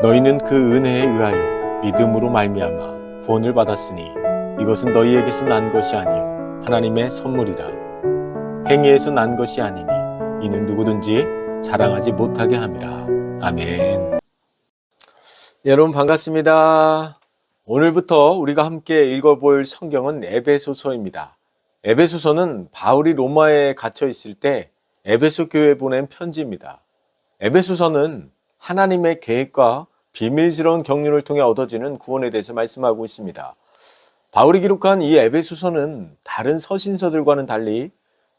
너희는 그 은혜에 의하여 믿음으로 말미암아 구원을 받았으니 이것은 너희에게서 난 것이 아니요 하나님의 선물이라 행위에서 난 것이 아니니 이는 누구든지 자랑하지 못하게 함이라 아멘. 여러분 반갑습니다. 오늘부터 우리가 함께 읽어볼 성경은 에베소서입니다. 에베소서는 바울이 로마에 갇혀 있을 때 에베소 교회에 보낸 편지입니다. 에베소서는 하나님의 계획과 비밀스러운 경륜을 통해 얻어지는 구원에 대해서 말씀하고 있습니다. 바울이 기록한 이 에베소서는 다른 서신서들과는 달리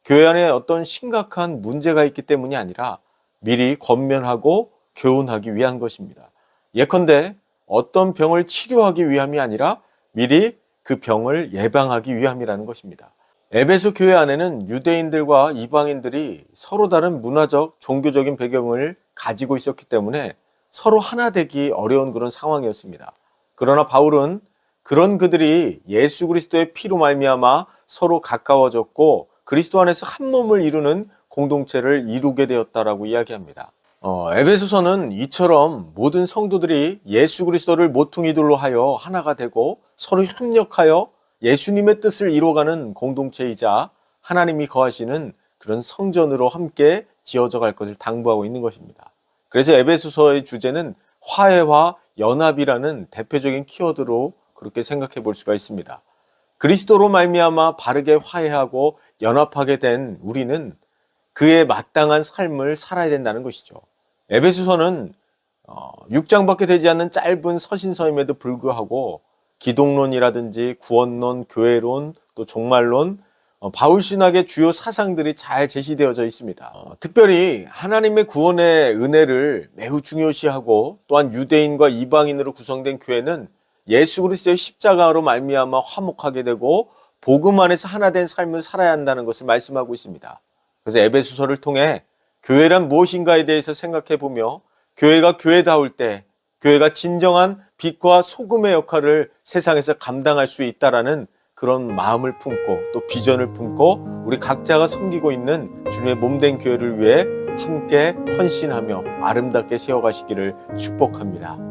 교회 안에 어떤 심각한 문제가 있기 때문이 아니라 미리 권면하고 교훈하기 위한 것입니다. 예컨대 어떤 병을 치료하기 위함이 아니라 미리 그 병을 예방하기 위함이라는 것입니다. 에베소 교회 안에는 유대인들과 이방인들이 서로 다른 문화적, 종교적인 배경을 가지고 있었기 때문에 서로 하나 되기 어려운 그런 상황이었습니다. 그러나 바울은 그런 그들이 예수 그리스도의 피로 말미암아 서로 가까워졌고 그리스도 안에서 한 몸을 이루는 공동체를 이루게 되었다라고 이야기합니다. 어, 에베소서는 이처럼 모든 성도들이 예수 그리스도를 모퉁이들로 하여 하나가 되고 서로 협력하여 예수님의 뜻을 이루어가는 공동체이자 하나님이 거하시는 그런 성전으로 함께 지어져 갈 것을 당부하고 있는 것입니다. 그래서 에베소서의 주제는 화해와 연합이라는 대표적인 키워드로 그렇게 생각해 볼 수가 있습니다. 그리스도로 말미암아 바르게 화해하고 연합하게 된 우리는 그에 마땅한 삶을 살아야 된다는 것이죠. 에베소서는 6장밖에 되지 않는 짧은 서신서임에도 불구하고 기독론이라든지 구원론, 교회론, 또 종말론, 어, 바울 신학의 주요 사상들이 잘 제시되어져 있습니다. 어, 특별히 하나님의 구원의 은혜를 매우 중요시하고 또한 유대인과 이방인으로 구성된 교회는 예수 그리스도의 십자가로 말미암아 화목하게 되고 복음 안에서 하나 된 삶을 살아야 한다는 것을 말씀하고 있습니다. 그래서 에베소서를 통해 교회란 무엇인가에 대해서 생각해 보며 교회가 교회다울 때 교회가 진정한 빛과 소금의 역할을 세상에서 감당할 수 있다라는 그런 마음을 품고 또 비전을 품고 우리 각자가 섬기고 있는 주님의 몸된 교회를 위해 함께 헌신하며 아름답게 세워가시기를 축복합니다.